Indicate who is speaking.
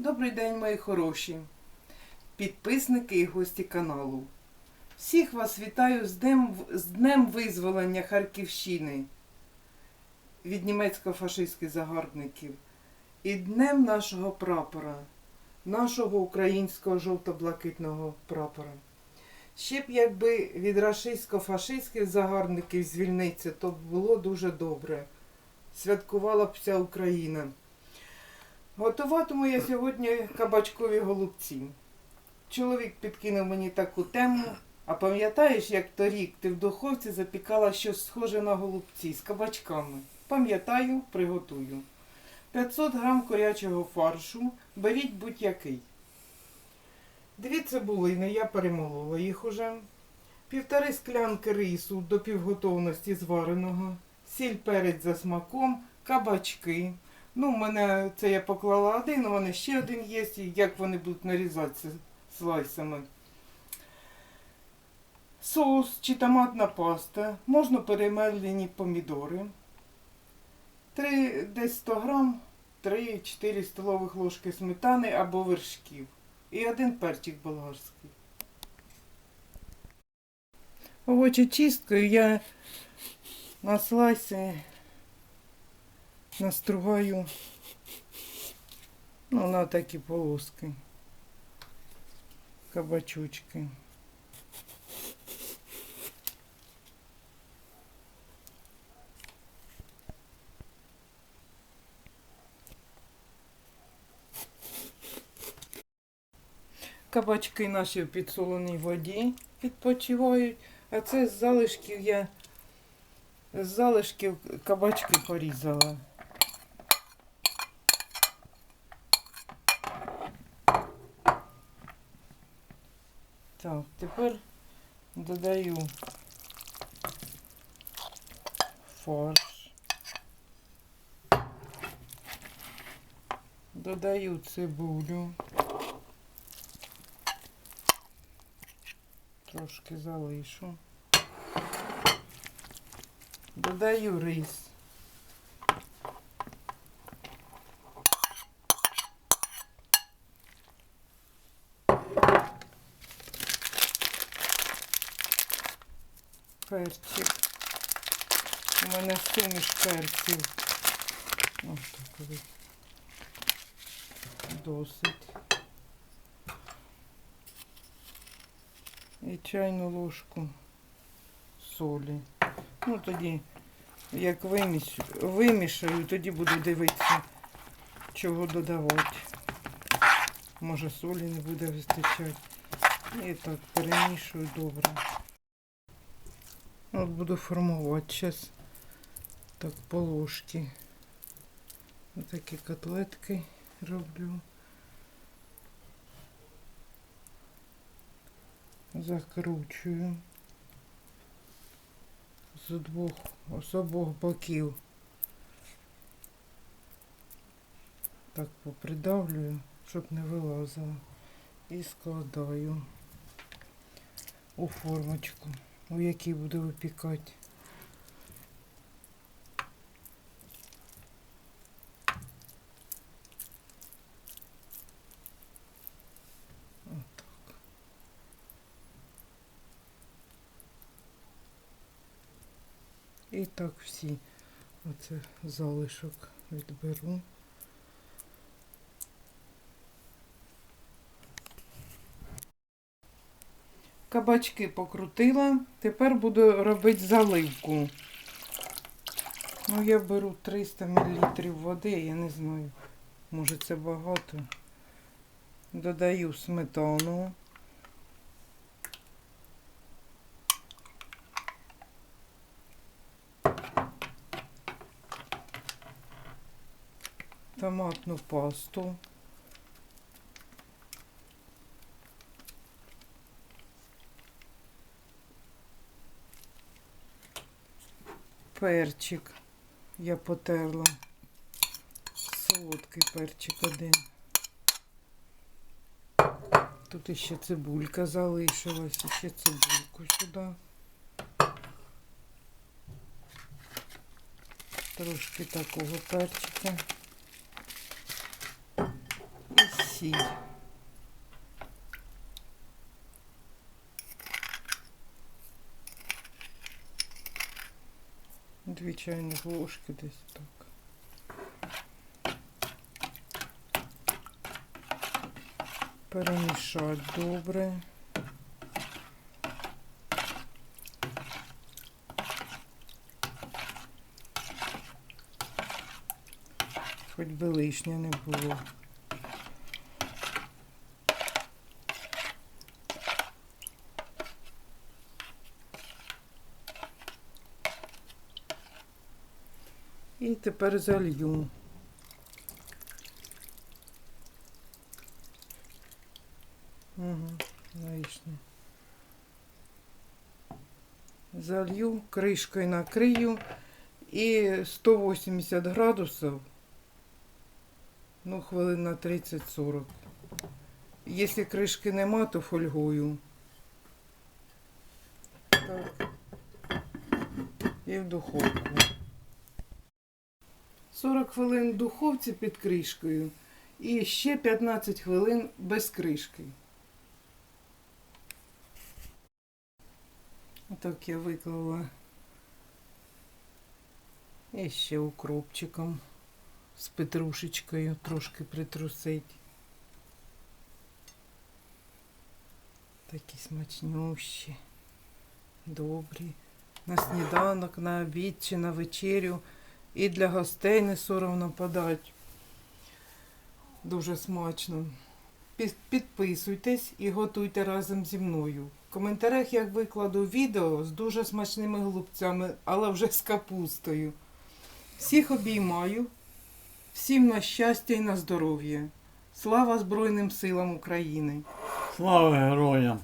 Speaker 1: Добрий день, мої хороші, підписники і гості каналу. Всіх вас вітаю з Днем, з Днем Визволення Харківщини від німецько-фашистських загарбників і Днем нашого прапора, нашого українського жовто-блакитного прапора. Ще б якби від рашистсько-фашистських загарбників звільнитися, то було дуже добре. Святкувала б вся Україна. Готуватиму я сьогодні кабачкові голубці. Чоловік підкинув мені таку тему. А пам'ятаєш, як торік ти в духовці запікала щось схоже на голубці з кабачками? Пам'ятаю, приготую. 500 грам курячого фаршу, беріть будь-який. Дві цибулини, я перемолола їх уже. Півтори склянки рису до півготовності звареного, сіль перець за смаком, кабачки. Ну, в мене це я поклала один, у мене ще один є, і як вони будуть нарізатися слайсами. Соус чи томатна паста, можна перемелені помідори. 3, десь 100 грам, 3-4 столових ложки сметани або вершків. І один перчик болгарський. Овочі чисткою я на слайси настругаю ну, на такі полоски. Кабачочки. Кабачки наші в підсоленій воді відпочивають, а це з залишків я з залишків кабачки порізала. Так, тепер додаю фарш. Додаю цибулю. Трошки залишу. Додаю рис. Перчик. У мене суміш перців. Ось так. Досить. І чайну ложку солі. Ну тоді, як виміш... вимішаю, тоді буду дивитися, чого додавати. Може солі не буде вистачати. І так перемішую добре. От буду формувати зараз так по ложці. Ось такі котлетки роблю. Закручую з двох, з обох боків. Так попридавлюю, щоб не вилазило. І складаю у формочку, у якій буду випікати. І так всі. Оце залишок відберу. Кабачки покрутила. Тепер буду робити заливку. Ну, я беру 300 мл води, я не знаю, може це багато. Додаю сметану. Томатну пасту. Перчик я потерла. Солодкий перчик один. Тут іще цибулька залишилась, ще цибульку сюди. Трошки такого перчика. І сіль. Дві чайних ложки десь так. Перемішати добре. Хоч би лишнє не було. І тепер залью. Угу, лишнє. Залью, кришкою накрию і 180 градусів, ну, хвилин на 30-40. Якщо кришки нема, то фольгую. Так. І в духовку. 40 хвилин в духовці під кришкою і ще 15 хвилин без кришки. Отак я виклала і ще укропчиком з петрушечкою трошки притрусить. Такі смачнющі, добрі. На сніданок, на обід чи на вечерю. І для гостей не соромно подати. Дуже смачно. Підписуйтесь і готуйте разом зі мною. В коментарях я викладу відео з дуже смачними голубцями, але вже з капустою. Всіх обіймаю, всім на щастя і на здоров'я. Слава Збройним силам України!
Speaker 2: Слава героям!